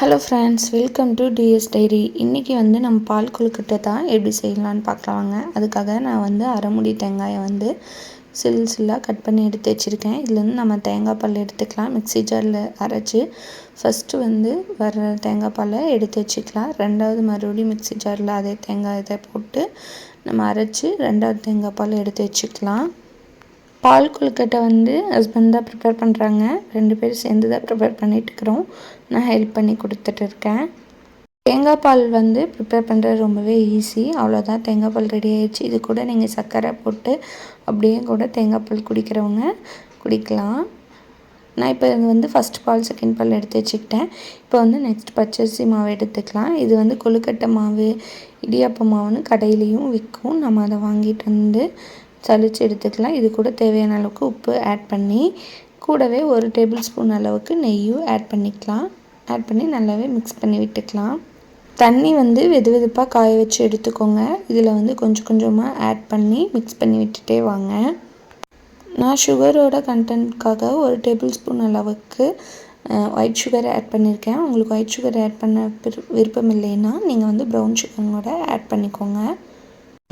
Hello friends welcome to TS diary இன்றைக்கி வந்து நம்ம பால் கொழுக்கட்டை தான் எப்படி செய்யலான்னு பார்க்கலாங்க அதுக்காக நான் வந்து அரைமுடி தேங்காயை வந்து சில் சில்லாக கட் பண்ணி எடுத்து வச்சுருக்கேன். இதுலேருந்து நம்ம தேங்காய் பால் எடுத்துக்கலாம். மிக்ஸி ஜாரில் அரைச்சி ஃபஸ்ட்டு வந்து வர தேங்காய் பாலை எடுத்து வச்சுக்கலாம். ரெண்டாவது மறுபடியும் மிக்ஸி ஜாரில் அதே தேங்காய் இதை போட்டு நம்ம அரைச்சி ரெண்டாவது தேங்காய் பால் எடுத்து வச்சுக்கலாம். பால் கொழுக்கட்டை வந்து ஹஸ்பண்ட் தான் ப்ரிப்பேர் பண்ணுறாங்க ரெண்டு பேரும் சேர்ந்து தான் ப்ரிப்பேர் பண்ணிட்டுருக்குறோம் நான் ஹெல்ப் பண்ணி கொடுத்துட்டு இருக்கேன். தேங்காய் பால் வந்து ப்ரிப்பேர் பண்ணுறது ரொம்பவே ஈஸி அவ்வளோதான் தேங்காய் பால் ரெடி ஆயிடுச்சு. இது கூட நீங்கள் சர்க்கரை போட்டு அப்படியே கூட தேங்காய் பால் குடிக்கிறவங்க குடிக்கலாம். நான் இப்போ இது வந்து ஃபஸ்ட் பால் செகண்ட் பால் எடுத்து வச்சுக்கிட்டேன். இப்போ வந்து நெக்ஸ்ட் பச்சரிசி மாவு எடுத்துக்கலாம். இது வந்து கொழுக்கட்டை மாவு இடியாப்ப மாவுன்னு கடையிலையும் விற்கும். நம்ம அதை வாங்கிட்டு வந்து சலித்து எடுத்துக்கலாம். இது கூட தேவையான அளவுக்கு உப்பு ஆட் பண்ணி கூடவே ஒரு டேபிள் ஸ்பூன் அளவுக்கு நெய்யும் ஆட் பண்ணிக்கலாம். ஆட் பண்ணி நல்லாவே மிக்ஸ் பண்ணி விட்டுக்கலாம். தண்ணி வந்து வெது வெதுப்பாக காய வச்சு எடுத்துக்கோங்க. இதில் வந்து கொஞ்சம் கொஞ்சமாக ஆட் பண்ணி மிக்ஸ் பண்ணி விட்டுட்டே வாங்க. நான் சுகரோட கண்டென்ட்காக ஒரு டேபிள் ஸ்பூன் அளவுக்கு ஒயிட் சுகர் ஆட் பண்ணியிருக்கேன் உங்களுக்கு ஒயிட் சுகர் ஆட் பண்ண விருப்பம் இல்லைன்னா நீங்கள் வந்து ப்ரௌன் சுகரோட ஆட் பண்ணிக்கோங்க.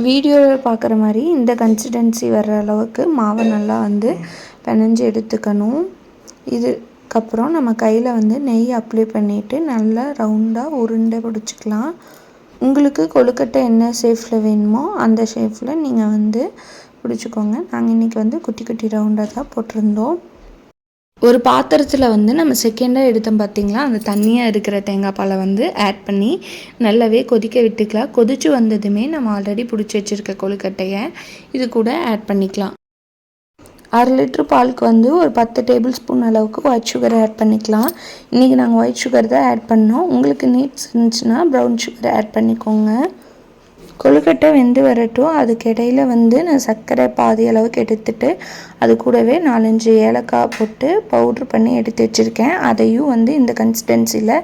வீடியோவில் பார்க்குற மாதிரி இந்த கன்சிஸ்டன்சி வர்ற அளவுக்கு மாவை நல்லா வந்து பிணைஞ்சு எடுத்துக்கணும். இதுக்கப்புறம் நம்ம கையில் வந்து நெய் அப்ளை பண்ணிவிட்டு நல்லா ரவுண்டாக உருண்டை பிடிச்சிக்கலாம். உங்களுக்கு கொழுக்கட்டை என்ன ஷேஃபில் வேணுமோ அந்த ஷேஃபில் நீங்கள் வந்து பிடிச்சிக்கோங்க. நாங்கள் இன்றைக்கி வந்து குட்டி குட்டி ரவுண்டாக தான் போட்டிருந்தோம். ஒரு பாத்திரத்தில் வந்து நம்ம செகண்டாக எடுத்தோம் பார்த்திங்களா அந்த தண்ணியாக இருக்கிற தேங்காய் பாலை வந்து ஆட் பண்ணி நல்லாவே கொதிக்க விட்டுக்கலாம். கொதித்து வந்ததுமே நம்ம ஆல்ரெடி பிடிச்சி வச்சுருக்க கொழுக்கட்டையை இது கூட ஆட் பண்ணிக்கலாம். அரை லிட்ரு பாலுக்கு வந்து ஒரு பத்து டேபிள் ஸ்பூன் அளவுக்கு ஒயிட் சுகர் ஆட் பண்ணிக்கலாம். இன்றைக்கி நாங்கள் ஒயிட் சுகர் தான் ஆட் பண்ணோம். உங்களுக்கு நீட்ஸ் இருந்துச்சுன்னா ப்ரௌன் சுகர் ஆட் பண்ணிக்கோங்க. கொழுக்கட்டை வெந்து வரட்டும். அதுக்கிடையில் வந்து நான் சர்க்கரை பாதி அளவுக்கு எடுத்துட்டு அது கூடவே நாலஞ்சு ஏலக்காய் போட்டு பவுட்ரு பண்ணி எடுத்து வச்சுருக்கேன். அதையும் வந்து இந்த கன்சிஸ்டன்சியில்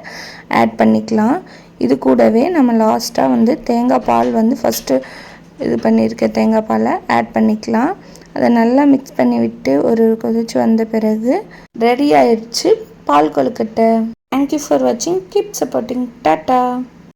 ஆட் பண்ணிக்கலாம். இது கூடவே நம்ம லாஸ்ட்டாக வந்து தேங்காய் பால் வந்து ஃபஸ்ட்டு இது பண்ணியிருக்க தேங்காய் பாலை ஆட் பண்ணிக்கலாம். அதை நல்லா மிக்ஸ் பண்ணி விட்டு ஒரு கொதிச்சு வந்த பிறகு ரெடி ஆயிடுச்சு பால் கொழுக்கட்டை. தேங்க்யூ ஃபார் வாட்சிங் கீப் சப்போர்ட்டிங் டாட்டா